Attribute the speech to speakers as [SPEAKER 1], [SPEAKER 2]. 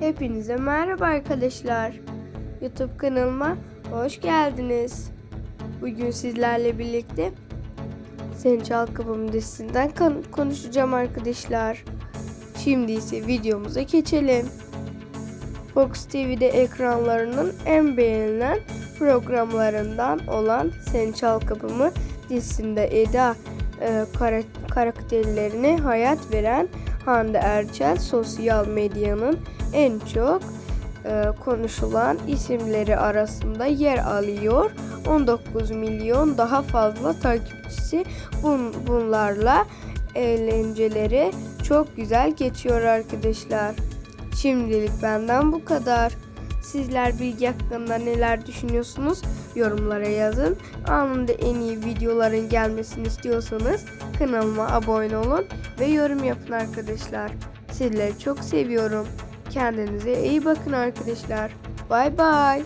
[SPEAKER 1] Hepinize merhaba arkadaşlar. YouTube kanalıma hoş geldiniz. Bugün sizlerle birlikte Sen Çal Kapım dizisinden kon- konuşacağım arkadaşlar. Şimdi ise videomuza geçelim. Fox TV'de ekranlarının en beğenilen programlarından olan Sen Çal Kapımı dizisinde Eda e, kara- karakterlerine hayat veren Hande Erçel sosyal medyanın en çok e, konuşulan isimleri arasında yer alıyor. 19 milyon daha fazla takipçisi bun, bunlarla eğlenceleri çok güzel geçiyor arkadaşlar. Şimdilik benden bu kadar. Sizler bilgi hakkında neler düşünüyorsunuz? Yorumlara yazın. Anında en iyi videoların gelmesini istiyorsanız kanalıma abone olun ve yorum yapın arkadaşlar. Sizleri çok seviyorum. Kendinize iyi bakın arkadaşlar. Bay bay.